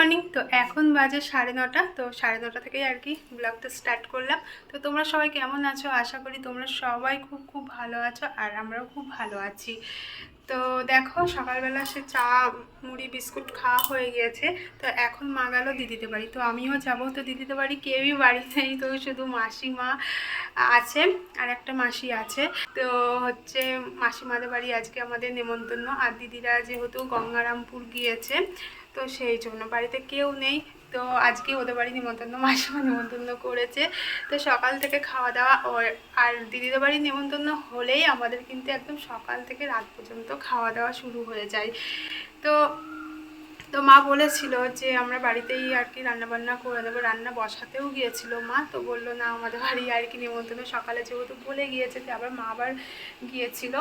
Morning তো এখন বাজে সাড়ে নটা, তো সাড়ে নটা থেকেই আর কি ব্লগটা স্টার্ট করলাম। তো তোমরা সবাই কেমন আছো? আশা করি তোমরা সবাই খুব খুব ভালো আছো আর আমরাও খুব ভালো আছি। তো দেখো, সকালবেলা সে চা, মুড়ি, বিস্কুট খাওয়া হয়ে গিয়েছে। তো এখন মা গেল দিদিতে বাড়ি। তো আমিও যাব। তো দিদিতে বাড়ি কেউই বাড়ি নেই। তো শুধু মাসিমা আছে আর একটা মাসি আছে। তো হচ্ছে মাসিমাদের বাড়ি আজকে আমাদের নেমন্তন্ন। আর দিদিরা যেহেতু গঙ্গারামপুর গিয়েছে, তো সেই জন্য বাড়িতে কেউ নেই। তো আজকে ওদের বাড়ি নিমন্ত্রণ, মাসিমা নিমন্ত্রণ করেছে। তো সকাল থেকে খাওয়া দাওয়া আর দিদিদের বাড়ি নিমন্ত্রণ হলেই আমাদের কিন্তু একদম সকাল থেকে রাত পর্যন্ত খাওয়া দাওয়া শুরু হয়ে যায়। তো তো মা বলেছিল যে আমরা বাড়িতেই আর কি রান্নাবান্না করে দেবো, রান্না বসাতেও গিয়েছিল মা, তো বলল না আমাদের বাড়ি আর কি নিমন্ত্রণ, সকালে যেহেতু বলে গিয়েছে, তো আবার মা আবার গিয়েছিল।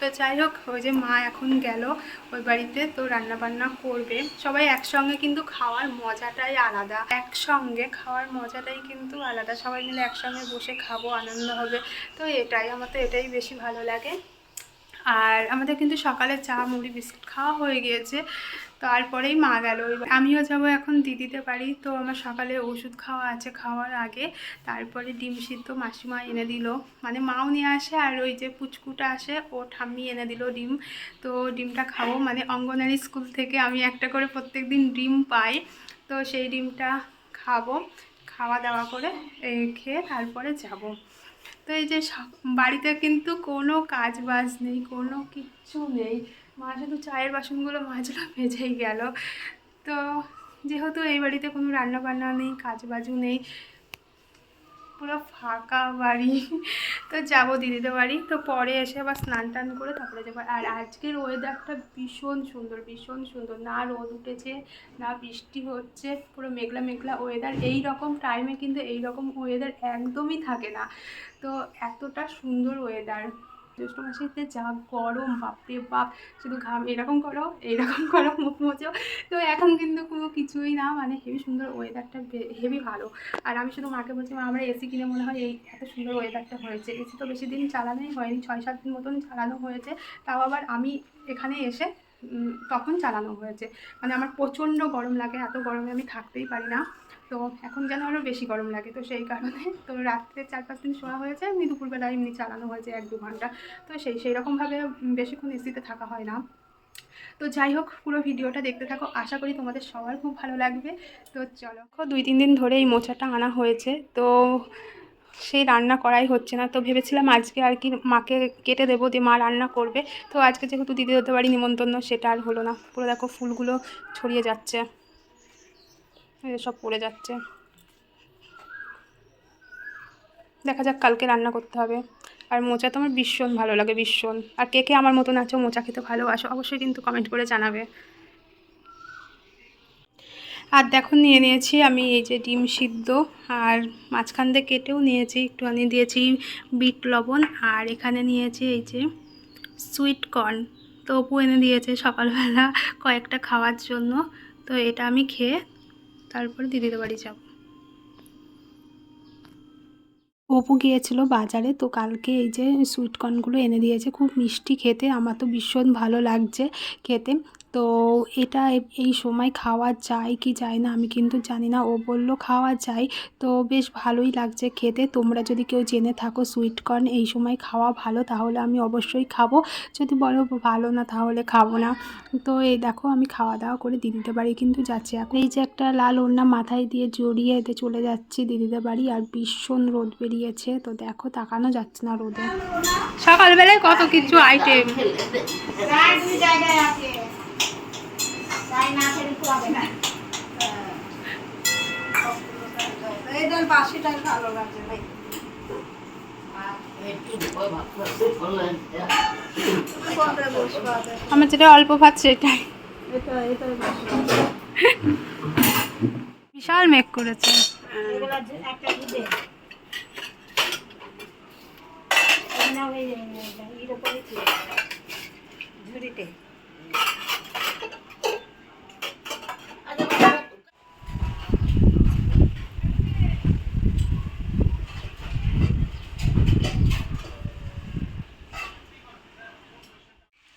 তো যাই হোক, ওই যে মা এখন গেল ওই বাড়িতে, তো রান্না বান্না করবে। সবাই একসঙ্গে কিন্তু খাওয়ার মজাটাই আলাদা। একসঙ্গে খাওয়ার মজাটাই কিন্তু আলাদা। সবাই মিলে একসঙ্গে বসে খাব, আনন্দ হবে। তো এটাই, আমার তো এটাই বেশি ভালো লাগে। আর আমাদের কিন্তু সকালে চা, মুড়ি, বিস্কুট খাওয়া হয়ে গিয়েছে। তারপরেই মা গেল। আমিও যাব এখন দিদিতে পারি তো আমার সকালে ওষুধ খাওয়া আছে খাওয়ার আগে। তারপরে ডিম সিদ্ধ মাসিমা এনে দিল। মানে মাও নিয়ে আসে আর ওই যে পুচকুটা আসে, ও ঠাম্মি এনে দিল ডিম। তো ডিমটা খাব। মানে অঙ্গনারী স্কুল থেকে আমি একটা করে প্রত্যেক দিন ডিম পাই। তো সেই ডিমটা খাব। খাওয়া দাওয়া করে খেয়ে তারপরে যাব। তো এই যে বাড়িতে কিন্তু কোনো কাজ বাজ নেই, কোনো কিচ্ছু নেই। মা শুধু চায়ের বাসনগুলো মাজলো, ভেজেই গেল। তো যেহেতু এই বাড়িতে কোনো রান্না বান্না নেই কাজ বাজু নেই পুরো ফাঁকা বাড়ি। তো যাব দিদিদের বাড়ি। তো পরে এসে আবার স্নান টান করে তারপরে যাব। আর আজকের ওয়েদারটা ভীষণ সুন্দর ভীষণ সুন্দর। না রোদ উঠেছে, না বৃষ্টি হচ্ছে, পুরো মেঘলা মেঘলা ওয়েদার এই রকম টাইমে কিন্তু এই রকম ওয়েদার একদমই থাকে না। তো এতটা সুন্দর ওয়েদার জ্যৈষ্ঠ মাসেতে যা গরম, বাপরে বাপ, শুধু ঘাম, এরকম করো এইরকম করো, মুখ মোচো তো এখন কিন্তু কোনো কিছুই না মানে হেভি সুন্দর ওয়েদারটা হেভি ভালো। আর আমি শুধু মাকে বলছি, মা, আমরা এসি কিনে মনে হয় এই এত সুন্দর ওয়েদারটা হয়েছে। এসি তো বেশি দিন চালানোই হয়নি, ছয় সাত দিন মতন চালানো হয়েছে। তাও আবার আমি এখানে এসে তখন চালানো হয়েছে। মানে আমার প্রচণ্ড গরম লাগে, এত গরমে আমি থাকতেই পারি না। তো এখন যেন আরও বেশি গরম লাগে। তো সেই কারণে তো রাত্রে চার পাঁচ দিন শোয়া হয়েছে, এমনি দুপুরবেলা এমনি চালানো হয়েছে এক দু ঘণ্টা। তো সেই সেই রকমভাবে বেশিক্ষণ এসিতে থাকা হয় না। তো যাই হোক, পুরো ভিডিওটা দেখতে থাকো। আশা করি তোমাদের সবার খুব ভালো লাগবে। তো চলো। দুই তিন দিন ধরে এই মোচাটা আনা হয়েছে। তো সেই রান্না করাই হচ্ছে না। তো ভেবেছিলাম আজকে আর কি মাকে কেটে দেবো দিয়ে মা রান্না করবে। তো আজকে যেহেতু দিদি হতে পারি নিমন্ত্রণ, সেটা আর হলো না। পুরো দেখো ফুলগুলো ছড়িয়ে যাচ্ছে। সব পড়ে যাচ্ছে। দেখা যাক কালকে রান্না করতে হবে। আর মোচা তো আমার ভীষণ ভালো লাগে, ভীষণ। আর কে কে আমার মতন আছো, মোচা খেতে ভালোবাসো, অবশ্যই কিন্তু কমেন্ট করে জানাবে। আর দেখো নিয়ে নিয়েছি আমি এই যে ডিম সিদ্ধ, আর মাঝখান দিয়ে কেটেও নিয়েছি, একটুখানি দিয়েছি বিট লবণ, আর এখানে নিয়েছি এই যে সুইট কর্ন। তো অপু এনে দিয়েছে সকালবেলা কয়েকটা খাওয়ার জন্য, তো এটা আমি খেয়ে তারপর দিদিদের বাড়ি যাব। অপু গিয়েছিল বাজারে, তো কালকে এই যে সুইটকর্নগুলো এনে দিয়েছে, খুব মিষ্টি খেতে, আমার তো ভীষণ ভালো লাগছে খেতে। তো এটা এই সময় খাওয়া যায় কি যায় না আমি কিন্তু জানি না, ও বলল খাওয়া যায়, তো বেশ ভালোই লাগছে খেতে। তোমরা যদি কেউ জেনে থাকো সুইটকর্ন এই সময় খাওয়া ভালো, তাহলে আমি অবশ্যই খাব। যদি বলো ভালো না, তাহলে খাব না। তো এই দেখো আমি খাওয়া দাওয়া করে দিদিদের বাড়ি কিন্তু যাচ্ছি এখন। এই যে একটা লাল ওড়না মাথায় দিয়ে জড়িয়ে এতে চলে যাচ্ছি দিদিদের বাড়ি, আর ভীষণ রোদ বেরিয়েছে। তো দেখো তাকানো যাচ্ছে না রোদে। সকালবেলায় কত কিছু আইটেম আগে? আমার যেটা অল্প ভাত সেটাই। বিশাল মেঘ করেছে এগুলা যে একটা দিবে না ওই ঝুড়িতে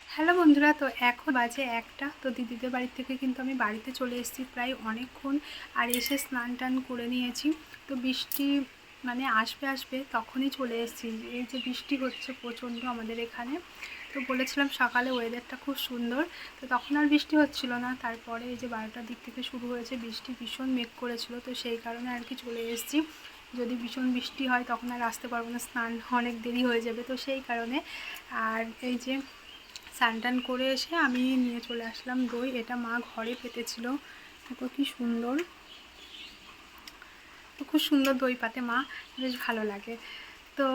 হ্যালো বন্ধুরা, তো এখন বাজে একটা, তো দিদিদের বাড়ি থেকে কিন্তু আমি বাড়িতে চলে এসেছি প্রায় অনেকক্ষণ, আর এসে স্নান টান করে নিয়েছি। তো বৃষ্টি মানে আসবে আসবে তখনই চলে এসেছি। এই যে বৃষ্টি হচ্ছে প্রচণ্ড আমাদের এখানে। তো বলেছিলাম সকালে ওয়েদারটা খুব সুন্দর। তো তখন আর বৃষ্টি হচ্ছিল না। তারপরে এই যে বারোটার দিক থেকে শুরু হয়েছে, বৃষ্টি ভীষণ মেঘ করেছিল। তো সেই কারণে আর কি চলে এসেছি। যদি ভীষণ বৃষ্টি হয় তখন আর আসতে পারব না, স্নান অনেক দেরি হয়ে যাবে। তো সেই কারণে আর এই যে স্নান টান করে এসে আমি নিয়ে চলে আসলাম দই। এটা মা ঘরে পেতেছিল। দেখো কি সুন্দর। তো খুব সুন্দর দই পাতে, মা। বেশ ভালো লাগে। তো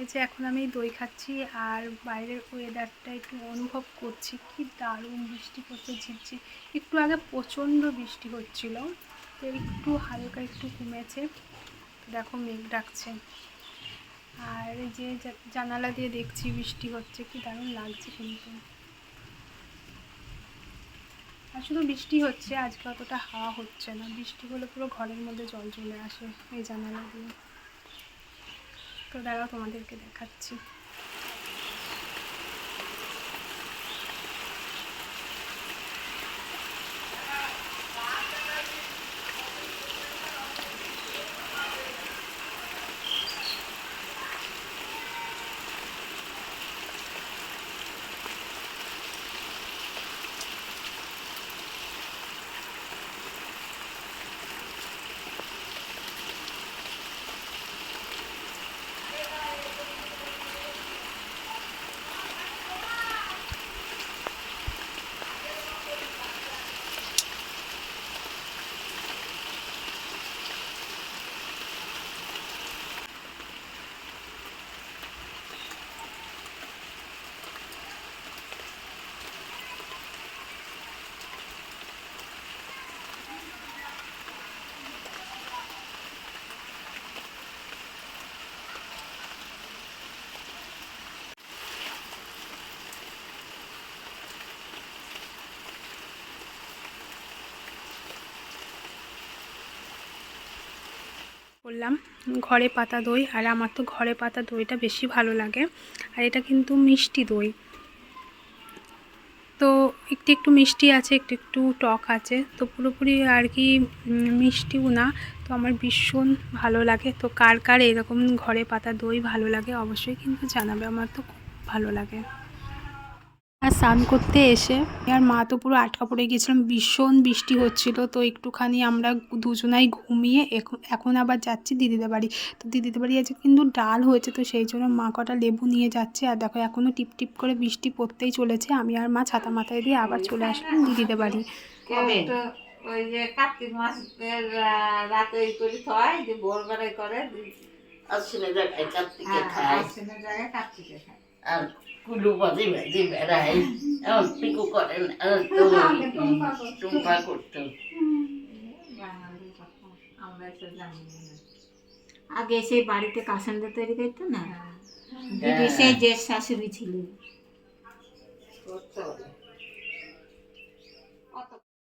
এই যে এখন আমি দই খাচ্ছি আর বাইরের ওয়েদারটা একটু অনুভব করছি। কি দারুণ বৃষ্টি পড়ছে ঝিরঝির একটু আগে প্রচণ্ড বৃষ্টি হচ্ছিল, তো একটু হালকা একটু কমেছে। দেখো, মেঘ ডাকছে। আর এই যে জানালা দিয়ে দেখছি বৃষ্টি হচ্ছে, কি দারুণ লাগছে কিন্তু। আর শুধু বৃষ্টি হচ্ছে, আজকে অতটা হাওয়া হচ্ছে না। বৃষ্টি হলে পুরো ঘরের মধ্যে জল চলে আসে এই জানালা দিয়ে। তো দাঁড়াও তোমাদেরকে দেখাচ্ছি। করলাম ঘরে পাতা দই, আর আমার তো ঘরে পাতা দইটা বেশি ভালো লাগে। আর এটা কিন্তু মিষ্টি দই। তো একটু একটু মিষ্টি আছে, একটু একটু টক আছে, তো পুরোপুরি আর কি মিষ্টিও না। তো আমার ভীষণ ভালো লাগে। তো কার কার এরকম ঘরে পাতা দই ভালো লাগে অবশ্যই কিন্তু জানাবে। আমার তো খুব ভালো লাগে। আর স্নান করতে এসে আর মা তো পুরো আটকা পড়ে গিয়েছিলাম। ভীষণ বৃষ্টি হচ্ছিল তো একটুখানি আমরা দুজনাই ঘুমিয়ে এখন আবার যাচ্ছি দিদিদের বাড়ি। তো দিদিদের বাড়ি আজকে কিন্তু ডাল হয়েছে তো সেই জন্য মা কটা লেবু নিয়ে যাচ্ছে। আর দেখো এখনও টিপ টিপ করে বৃষ্টি পড়তেই চলেছে। আমি আর মা ছাতা মাথায় দিয়ে আবার চলে আসলাম দিদিদের বাড়ি। ওই যে কার্তিক মাসের রাতে ওই করে থয় যে ভোরবেলায় করে। আসলে জায়গায় কার্তিকে হ্যাঁ, খায়। আশ্বিনের জায়গায় কার্তিকে খায়। আর কুলু বাজে বাজে বেড়ায়। এখন পিকু করেন আর তো টুম্পা করতো। না আগে সেই বাড়িতে কাসানটা তৈরি করতো না? হ্যাঁ, দিদি সেই যে শাশুড়ি ছিল।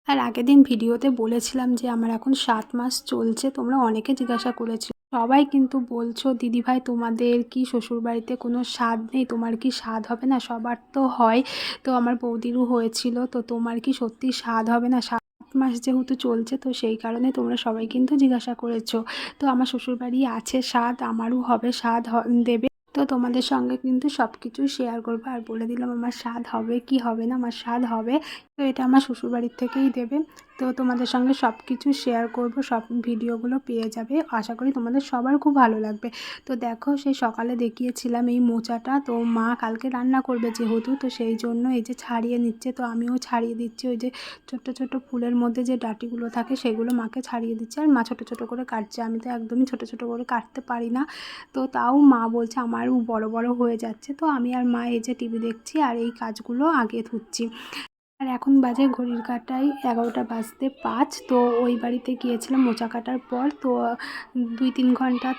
আর আগের দিন ভিডিওতে বলেছিলাম যে আমার এখন সাত মাস চলছে তোমরা অনেকে জিজ্ঞাসা করেছ সবাই কিন্তু বলছো দিদিভাই তোমাদের কি শ্বশুরবাড়িতে কোনো স্বাদ নেই? তোমার কি স্বাদ হবে না? সবার তো হয়। তো আমার বৌদিরও হয়েছিল, তো তোমার কি সত্যি স্বাদ হবে না? সাত মাস যেহেতু চলছে, তো সেই কারণে তোমরা সবাই কিন্তু জিজ্ঞাসা করেছ। তো আমার শ্বশুরবাড়ি আছে, স্বাদ আমারও হবে, স্বাদ দেবে। তো তোমাদের সঙ্গে কিন্তু সব কিছুই শেয়ার করব। আর বলে দিলাম, আমার স্বাদ হবে কি হবে না? আমার স্বাদ হবে। তো এটা আমার শ্বশুরবাড়ির থেকেই দেবে। তো তোমাদের সঙ্গে সব কিছু শেয়ার করব, সব ভিডিওগুলো পেয়ে যাবে। আশা করি তোমাদের সবার খুব ভালো লাগবে। তো দেখো সেই সকালে দেখিয়েছিলাম এই মোচাটা। তো মা কালকে রান্না করবে যেহেতু, তো সেই জন্য এই যে ছাড়িয়ে নিচ্ছে। তো আমিও ছাড়িয়ে দিচ্ছি ওই যে ছোট্ট ছোট্ট ফুলের মধ্যে যে ডাটিগুলো থাকে, সেগুলো মাকে ছাড়িয়ে দিচ্ছে। আর মা ছোটো ছোটো করে কাটছে। আমি তো একদমই ছোটো ছোটো করে কাটতে পারি না। তো তাও মা বলছে আমারও বড় বড় হয়ে যাচ্ছে। তো আমি আর মা এই যে টিভি দেখছি আর এই কাজগুলো আগে ধুচ্ছি। আর এখন বাজে ঘড়ির কাটায় এগারোটা বাজতে পাঁচ, তো ওই বাড়িতে গিয়েছিলাম মোচা কাটার পর, তো দুই তিন ঘণ্টা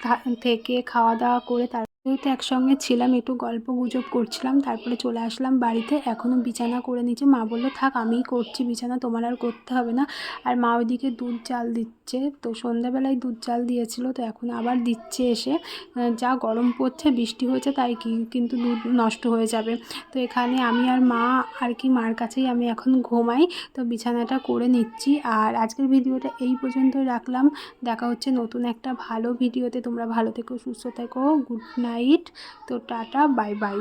থেকে খাওয়া দাওয়া করে তার যেহেতু একসঙ্গে ছিলাম, একটু গল্প গুজব করছিলাম, তারপরে চলে আসলাম বাড়িতে। এখনও বিছানা করে নিচ্ছে মা বলল, থাক, আমিই করছি, বিছানা তোমার আর করতে হবে না। আর মা ওইদিকে দুধ চাল দিচ্ছে। তো সন্ধ্যাবেলায় দুধ চাল দিয়েছিল, তো এখন আবার দিচ্ছে এসে। যা গরম পড়ছে, বৃষ্টি হয়েছে, তাই কি, কিন্তু দুধ নষ্ট হয়ে যাবে। তো এখানে আমি আর মা আর কি মার কাছেই আমি এখন ঘুমাই। তো বিছানাটা করে নিচ্ছি। আর আজকের ভিডিওটা এই পর্যন্তই রাখলাম। দেখা হচ্ছে নতুন একটা ভালো ভিডিওতে। তোমরা ভালো থেকো, সুস্থ থেকো। গুড নাইট তো টাটা বাই বাই